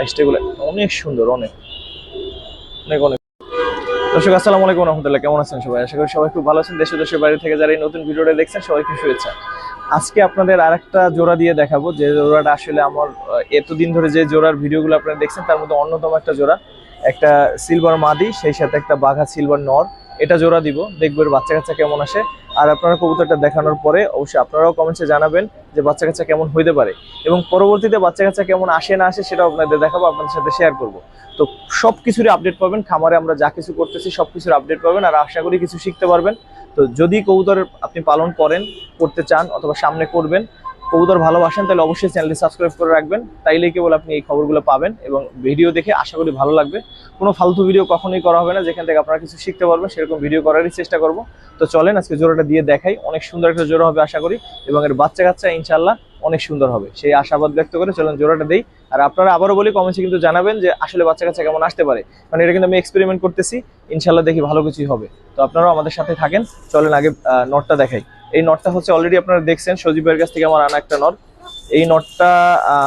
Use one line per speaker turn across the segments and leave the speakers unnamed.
আইসটাগুলো অনেক সুন্দর, অনেক। অনেক অনেক। দর্শক, আসসালামু আলাইকুম রহমতুল্লাহ। কেমন আছেন সবাই? আশা করি সবাই খুব ভালো আছেন। দেশে দেশের বাইরে থেকে যারা এই নতুন ভিডিওটা দেখছেন, সবাইকে শুভেচ্ছা। আজকে আপনাদের আরেকটা জোড়া দিয়ে দেখাবো। যে জোড়াটা আসলে আমার এতদিন ধরে যে জোড়ার ভিডিওগুলো আপনারা দেখছেন, তার মধ্যে অন্যতম একটা জোড়া। একটা সিলভার মাদি, সেই সাথে একটা বাঘা সিলভার নর। এটা জোড়া দিব, দেখব এর বাচ্চা কাচ্চা কেমন আসে। আর আপনারা কবুতরটা দেখানোর পরে অবশ্যই আপনারাও কমেন্টসে জানাবেন যে বাচ্চা কাচ্চা কেমন হইতে পারে। এবং পরবর্তীতে বাচ্চা কাচ্চা কেমন আসে না আসে সেটাও আপনাদের দেখাবো, আপনাদের সাথে শেয়ার করব। তো সব কিছুরই আপডেট পাবেন, খামারে আমরা যা কিছু করতেছি সব কিছুর আপডেট পাবেন, আর আশা করি কিছু শিখতে পারবেন। তো যদি কবুতর আপনি পালন করেন, করতে চান, অথবা সামনে করবেন কবুতর ভালোবাসেন, তাহলে অবশ্যই চ্যানেলটি সাবস্ক্রাইব করে রাখবেন। তাইলেই কেবল আপনি এই খবরগুলো পাবেন এবং ভিডিও দেখে আশা করি ভালো লাগবে। কোনো ফালতু ভিডিও কখনোই করা হবে না, যেখান থেকে আপনারা কিছু শিখতে পারবেন, সেরকম ভিডিও করারই চেষ্টা করব। তো চলেন, আজকে জোড়াটা দিয়ে দেখাই। অনেক সুন্দর একটা জোড়া হবে আশা করি, এবং এর বাচ্চা কাচ্চা ইনশাল্লাহ অনেক সুন্দর হবে। সেই আশাবাদ ব্যক্ত করে চলেন জোড়াটা দেই। আর আপনারা আবারও বলি, কমেন্টসে কিন্তু জানাবেন যে আসলে বাচ্চা কাচ্চা কেমন আসতে পারে। কারণ এটা কিন্তু আমি এক্সপেরিমেন্ট করতেছি ইনশাল্লাহ দেখি ভালো কিছুই হবে। তো আপনারাও আমাদের সাথে থাকেন। চলেন আগে নটটা দেখাই। এই নটটা হচ্ছে অলরেডি আপনারা দেখছেন, সজীব ভাইয়ের কাছ থেকে আমার আনা একটা নট এই নটটা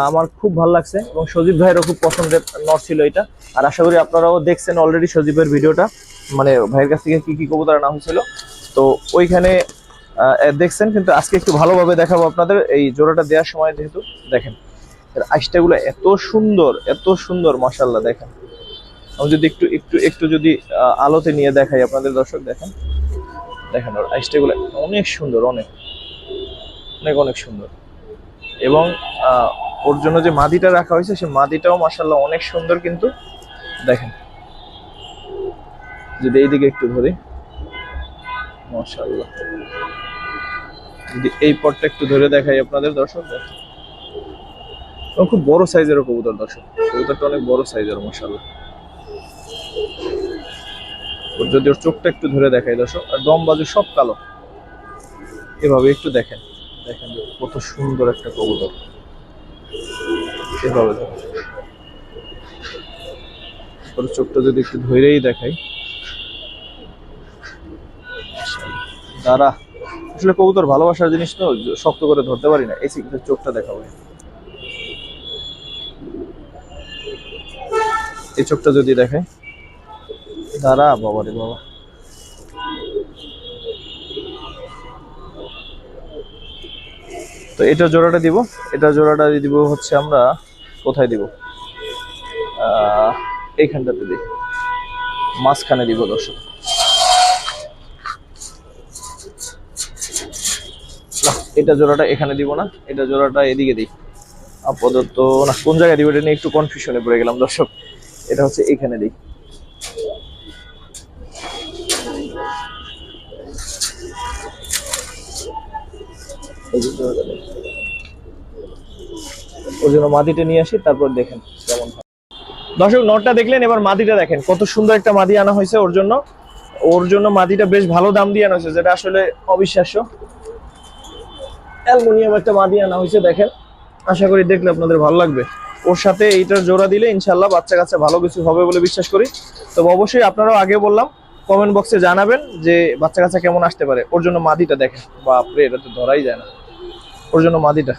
আমার খুব ভালো লাগছে এবং সজীব ভাইয়েরও খুব পছন্দের নট ছিল এটা। আর আশা করি আপনারাও দেখছেন অলরেডি সজীবের ভিডিওটা। মানে ভাইয়ের কাছ থেকে কি কি কবুতর আনা হয়েছিল। তো ওইখানে দেখছেন, কিন্তু আজকে একটু ভালোভাবে দেখাবো আপনাদের। এই জোড়াটা দেওয়ার সময় যেহেতু, দেখেন আইসটাগুলো এত সুন্দর এত সুন্দর মাসাল্লাহ দেখেন। আমি যদি একটু একটু একটু যদি আলোতে নিয়ে দেখাই আপনাদের দর্শক, দেখেন। দেখেন, ওর আইসটাগুলো অনেক সুন্দর, অনেক। অনেক অনেক সুন্দর। এবং ওর জন্য যে মাদিটা রাখা হয়েছে, সে মাদিটাও মাসাল্লাহ অনেক সুন্দর কিন্তু, দেখেন। যদি এইদিকে একটু ধরি, মাশাআল্লাহ। যদি এই পটটা একটু ধরে দেখাই আপনাদের দর্শক খুব বড় সাইজের কবুতর দর্শক। কবুতরটা অনেক বড় সাইজের মাশাআল্লাহ। ওর যদি ওর চোখটা একটু ধরে দেখাই, দর্শক। আর দম বাজু সব কালো। এভাবে একটু দেখেন। দেখেন কত সুন্দর একটা কবুতর। এভাবে ওর চোখটা যদি একটু ধরেই দেখাই। দাঁড়া। আসলে কবুতর ভালোবাসার জিনিস তো, শক্ত করে ধরতে পারি না। এই চোখটা দেখাবো এই চোখটা যদি দেখে দাঁড়া, বাবা রে বাবা। তো এটা জোড়াটা দিব, এটা জোড়াটা দিব হচ্ছে আমরা, কোথায় দিব? এইখানটাতে দিই। মাঝখানে দিব দর্শক। এটা জোড়াটা এখানে দিব না, এটা জোড়াটা এদিকে দিই। আপাতত, না, কোন জায়গায় দিব এটা নিয়ে একটু কনফিউশনে পড়ে গেলাম দর্শক। এটা হচ্ছে এখানে দিই। ওর জন্য মাদিটা নিয়ে আসি, তারপর দেখেন কেমন দর্শক, নটটা দেখলেন, এবার মাদিটা দেখেন। কত সুন্দর একটা মাদি আনা হয়েছে ওর জন্য। ওর জন্য মাদিটা বেশ ভালো দাম দিয়ে আনা হয়েছে, যেটা আসলে অবিশ্বাস্য। অ্যালুমিনিয়াম একটা মাদি আনা হয়েছে, দেখেন। আশা করি দেখলে আপনাদের ভালো লাগবে। ওর সাথে এইটার জোড়া দিলে ইনশাল্লাহ বাচ্চা কাচ্চা ভালো কিছু হবে বলে বিশ্বাস করি। তবে অবশ্যই আপনারাও আগে বললাম কমেন্ট বক্সে জানাবেন যে বাচ্চা কাচ্চা কেমন আসতে পারে। ওর জন্য মাদিটা দেখেন। বাপরে, এটা তো ধরাই যায় না। ওর জন্য মাদিটা।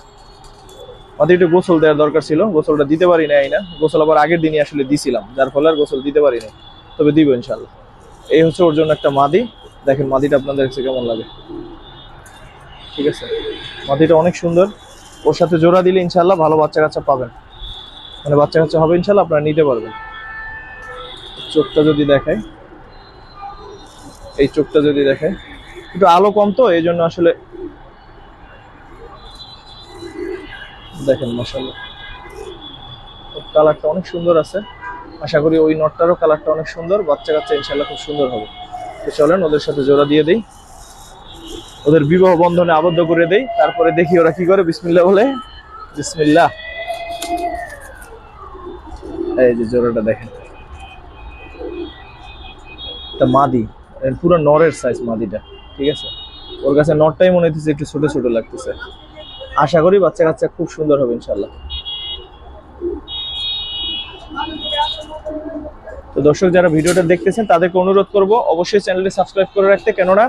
মাদিটা গোসল দেওয়ার দরকার ছিল, গোসলটা দিতে পারি নাই না। গোসল আবার আগের দিনই আসলে দিছিলাম, যার ফলে আর গোসল দিতে পারি নাই। তবে দিব ইনশাল্লাহ এই হচ্ছে ওর জন্য একটা মাদি। দেখেন মাদিটা আপনাদের কাছে কেমন লাগে। ঠিক আছে? মাদিটা অনেক সুন্দর। ওর সাথে জোড়া দিলে ইনশাল্লাহ ভালো বাচ্চা কাচ্চা পাবেন। মানে বাচ্চা কাচ্চা হবে ইনশাল্লাহ আপনারা নিতে পারবেন। চোখটা যদি দেখায় এই চোখটা যদি দেখায় একটু আলো কম তো, এই জন্য আসলে দেখেন মশাল্লাহ কালারটা অনেক সুন্দর আছে। আশা করি ওই নটটারও কালারটা অনেক সুন্দর। বাচ্চা কাচ্চা ইনশাল্লাহ খুব সুন্দর হবে। তো চলেন, ওদের সাথে জোড়া দিয়ে দিই। ওদের বিবাহ বন্ধনে আবদ্ধ করে দেই। তারপরে দেখি ওরা কি করে। বিসমিল্লাহ বলে। বিসমিল্লাহ। এই যে জোড়াটা দেখেন। এটা মাদি। পুরো নরের সাইজ মাদিটা। ঠিক আছে? ওর কাছে নটটাই মনে হচ্ছে একটু ছোট ছোট লাগতেছে। আশা করি বাচ্চা কাচ্চা খুব সুন্দর হবে ইনশাল্লাহ তো দর্শক, যারা ভিডিওটা দেখতেছেন, তাদেরকে অনুরোধ করব, অবশ্যই চ্যানেলটি সাবস্ক্রাইব করে রাখতে, কেননা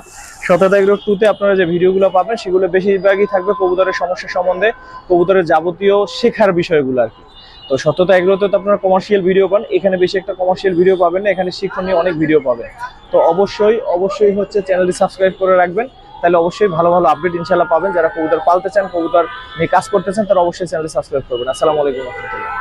শততা এগ্রো টুতে আপনারা যে ভিডিওগুলো পাবেন, সেগুলো বেশিরভাগই থাকবে কবুতরের সমস্যা সম্বন্ধে, কবুতরের যাবতীয় শেখার বিষয়গুলো আর কি। তো সত্যতা এগুলোতে তো আপনারা কমার্শিয়াল ভিডিও পান, এখানে বেশি একটা কমার্শিয়াল ভিডিও পাবেন না, এখানে শিক্ষণীয় অনেক ভিডিও পাবেন। তো অবশ্যই অবশ্যই হচ্ছে চ্যানেলটি সাবস্ক্রাইব করে রাখবেন। তাহলে অবশ্যই ভালো ভালো আপডেট ইনশাল্লাহ পাবেন। যারা কবুতর পালতে চান, কবুতর নিয়ে কাজ করতে চান, তারা অবশ্যই চ্যানেলটি সাবস্ক্রাইব করবেন। আসসালামু আলাইকুম রহমতুল্লাহ।